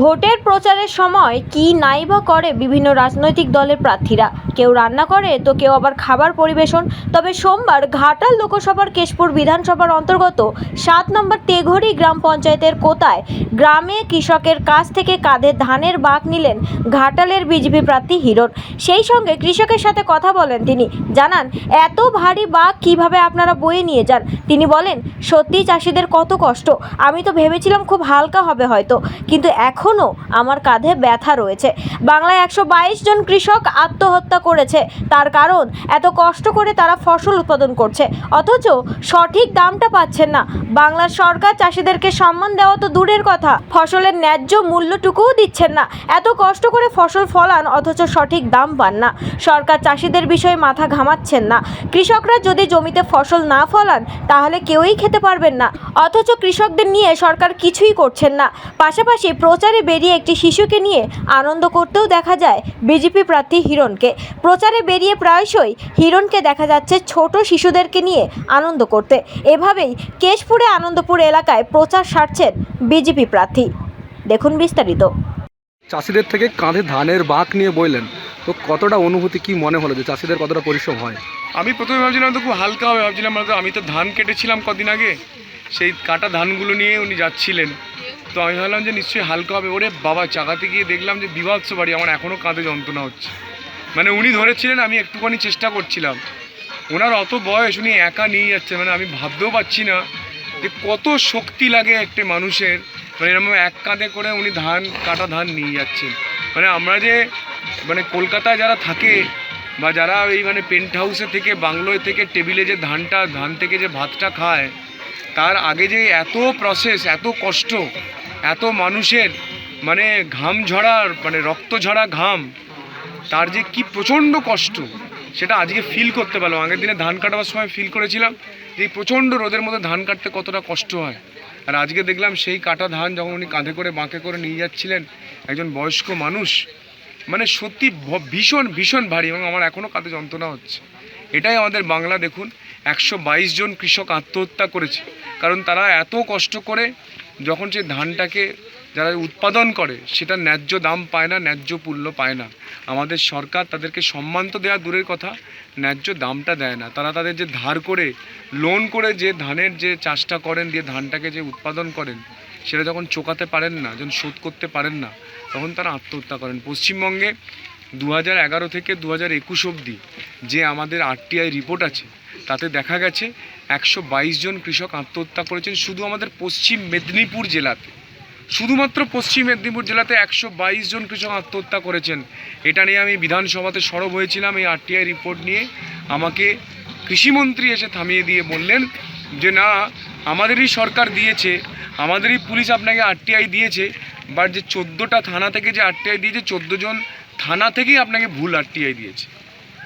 ভোটের প্রচারের সময় কি নাই বা করে বিভিন্ন রাজনৈতিক দলের প্রার্থীরা? কেউ রান্না করে, তো কেউ আবার খাবার পরিবেশন। তবে সোমবার ঘাটাল লোকসভার কেশপুর বিধানসভার অন্তর্গত সাত নম্বর তেঘরি গ্রাম পঞ্চায়েতের কোতায় গ্রামে কৃষকের কাছ থেকে কাঁধে ধানের বাঘ নিলেন ঘাটালের বিজেপি প্রার্থী হিরণ। সেই সঙ্গে কৃষকের সাথে কথা বলেন তিনি। জানান, এত ভারী বাঘ কীভাবে আপনারা বয়ে নিয়ে যান? তিনি বলেন সত্যি চাষিদের কত কষ্ট। আমি তো ভেবেছিলাম খুব হালকা হবে হয়তো। কিন্তু এখনও আমার কাঁধে ব্যথা রয়েছে। বাংলায় একশো বাইশ জন কৃষক আত্মহত্যা করেছে। তার কারণ, এত কষ্ট করে তারা ফসল উৎপাদন করছে। অথচ সঠিক দামটা পাচ্ছেন না। বাংলার সরকার চাষিদেরকে সম্মান দেওয়া তো দূরের কথা। ফসলের ন্যায্য মূল্যটুকুও দিচ্ছেন না। এত কষ্ট করে ফসল ফলান, অথচ সঠিক দাম পান না। সরকার চাষিদের বিষয়ে মাথা ঘামাচ্ছেন না। কৃষকরা যদি জমিতে ফসল না ফলান, তাহলে কেউই খেতে পারবেন না। অথচ কৃষকদের নিয়ে সরকার কিছুই করছেন না। পাশাপাশি প্রচারে বেরিয়ে একটি শিশুকে নিয়ে আনন্দ করতেও দেখা যায় বিজেপি প্রার্থী হিরণকে। প্রচারে বেরিয়ে প্রায়শই হিরণকে দেখা যাচ্ছে ছোট শিশুদেরকে নিয়ে আনন্দ করতে। এভাবেই কেশপুরে আনন্দপুর এলাকায় প্রচার সারছেন বিজেপি প্রার্থী। দেখুন বিস্তারিত। চাষিদের থেকে কাঁধে ধানের বাঁক নিয়ে বইলেন। তো কতটা অনুভূতি কি মনে হলো যে চাষিদের কতটা পরিশ্রম হয়? আমি প্রথমে ভাবছিলাম তো খুব হালকা হবে। ভাবছিলাম আমি তো ধান কেটেছিলাম কদিন আগে। সেই কাটা ধানগুলো নিয়ে উনি যাচ্ছিলেন। তো আমি ভাবলাম যে নিশ্চয়ই হালকা হবে। ওরে বাবা, চাকাতে গিয়ে দেখলাম যে বিভৎস বাড়ি, আমার এখনও কাঁধে যন্ত্রণা হচ্ছে। মানে উনি ধরেছিলেন, আমি একটুখানি চেষ্টা করছিলাম। ওনার অত বয়স, উনি একা নিয়ে যাচ্ছে মানে আমি ভাবতেও পারছি না যে কত শক্তি লাগে একটা মানুষের। মানে এরকম এক কাঁধে করে উনি ধান কাটা ধান নিয়ে যাচ্ছেন। মানে আমরা যে মানে কলকাতায় যারা থাকে বা যারা এই মানে পেন্ট হাউসে থেকে, বাংলোয় থেকে, টেবিলে যে ধানটা, ধান থেকে যে ভাতটা খায়, তার আগে যে এত প্রসেস এত কষ্ট এত মানুষের মানে ঘাম ঝরার মানে রক্ত ঝরা ঘাম, তার যে কি প্রচণ্ড কষ্ট, সেটা আজকে ফিল করতে পারলাম। আগের দিনে ধান কাটাবার সময় ফিল করেছিলাম যে প্রচণ্ড রোদের মধ্যে ধান কাটতে কতটা কষ্ট হয়। আর আজকে দেখলাম সেই কাটা ধান যখন উনি কাঁধে করে বাঁকে করে নিয়ে যাচ্ছিলেন একজন বয়স্ক মানুষ মানে সত্যি ভীষণ ভীষণ ভারী এবং আমার এখনও কাঁধে যন্ত্রণা হচ্ছে। এটাই আমাদের বাংলা দেখুন, একশো বাইশ জন কৃষক আত্মহত্যা করেছে। কারণ তারা এত কষ্ট করে যখন সে ধানটাকে যারা উৎপাদন করে, সেটা ন্যায্য দাম পায় না, ন্যায্য মূল্য পায় না। আমাদের সরকার তাদেরকে সম্মান তো দেওয়া দূরের কথা, ন্যায্য দামটা দেয় না। তারা তাদের যে ধার করে লোন করে যে ধানের যে চাষটা করেন, দিয়ে ধানটাকে যে উৎপাদন করেন, সেটা যখন চোকাতে পারেন না, যখন শোধ করতে পারেন না, তখন তারা আত্মহত্যা করেন। পশ্চিমবঙ্গে দু হাজার এগারো থেকে দু হাজার একুশ অবধি যে আমাদের আরটিআই রিপোর্ট আছে তাতে দেখা গেছে একশো বাইশ জন কৃষক আত্মহত্যা করেছেন শুধু আমাদের পশ্চিম মেদিনীপুর জেলাতে। শুধুমাত্র পশ্চিম মেদিনীপুর জেলাতে একশো বাইশ জন কৃষক আত্মহত্যা করেছেন। এটা নিয়ে আমি বিধানসভাতে সরব হয়েছিলাম, এই আরটিআই রিপোর্ট নিয়ে। আমাকে কৃষিমন্ত্রী এসে থামিয়ে দিয়ে বললেন যে, না, আমাদেরই সরকার দিয়েছে, আমাদেরই পুলিশ আপনাকে আরটিআই দিয়েছে বাট যে চোদ্দোটা থানা থেকে যে আরটিআই দিয়েছে, চোদ্দ জন থানা থেকেই আপনাকে ভুল আরটিআই দিয়েছে।